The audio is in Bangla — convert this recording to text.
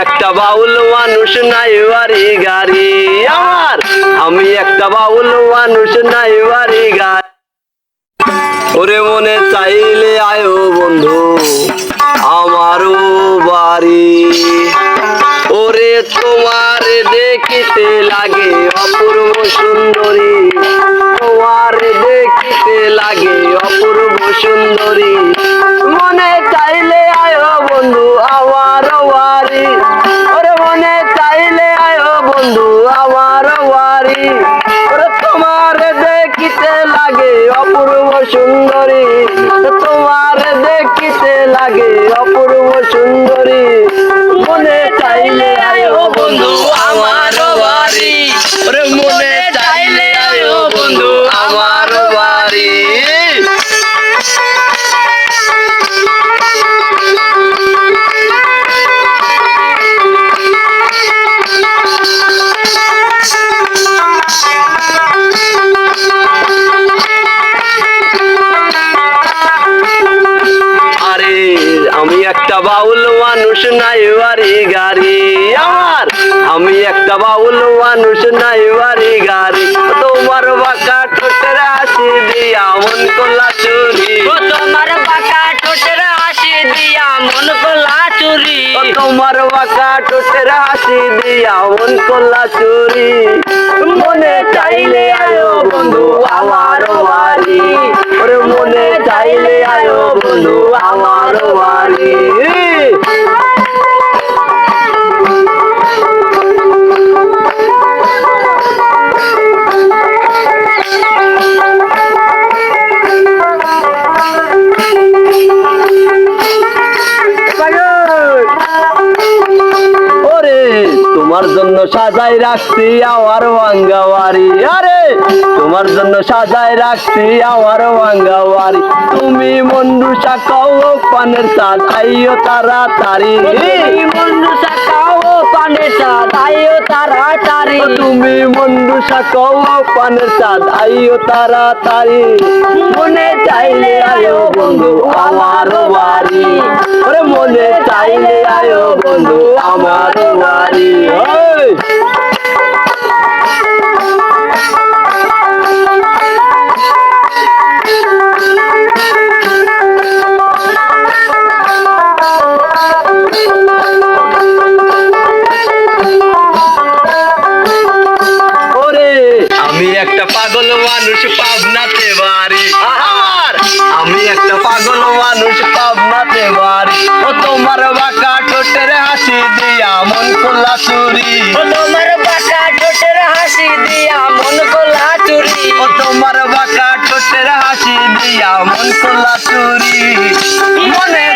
একটা বাউল মানুষ নাই বাড়ি গাড়ি। আমার, আমি একটা বাউল মানুষ নাই বাড়ি গাড়ি। ওরে মনে চাইলে আয়ো বন্ধু আমারও বাড়ি। ওরে তোমার দেখিতে লাগে অপূর্ব সুন্দরী। তোমার দেখিতে লাগে অপূর্ব সুন্দরী। মনে চাইলে মনে চাইলে আয়ো বন্ধু আমার ওয়ারি তোমার দেখিতে লাগে অপূর্ব সুন্দরী মানুষ নাই বাড়ি গাড়ি। আমার আমি একটা বাউল মানুষ নাই বাড়ি গাড়ি। তোমার বাঁকা ঠোঁটের হাসি দিয়া মন করলা চুরি। তোমার বাঁকা ঠোঁটের হাসি দিয়া মন করলা চুরি। তোমার বাঁকা ঠোঁটের হাসি দিয়া মন করলা চুরি। মনে চাইলে আয়ো বন্ধু আমার বাড়ি। ওরে মনে চাইলে আয়ো বন্ধু আমার বাড়ি। তোমার জন্য সাজাই রাখছি আমার ভাঙ্গা আরে তোমার জন্য সাজাই রাখছি আমার ভাঙ্গা তুমি মন্ডুসা কাও পানের সাজ আইও তাড়াতাড়ি। তুমি মন্ডু সাকাও পানের সাথ আইও তাড়াতাড়ি। তুমি মন্ডুসা কাও পানের সাজ আইও তাড়াতাড়ি। মনে চাইলে আয়ো বন্ধু আমার বাড়ি। ওরে মনে চাইলে আয়ো বন্ধু আমার পাগল মানুষ পাবনাতে বাড়ি। আমার আমি একটা পাগল মানুষ পাবনাতে বাড়ি। ও তোমার বাঁকা ঠোঁটের হাসি দিয়া মন করলা চুরি। ও তোমার বাঁকা ঠোঁটের হাসি দিয়া মন করলা চুরি। ও তোমার বাঁকা ঠোঁটের হাসি দিয়া মন করলা চুরি। মনে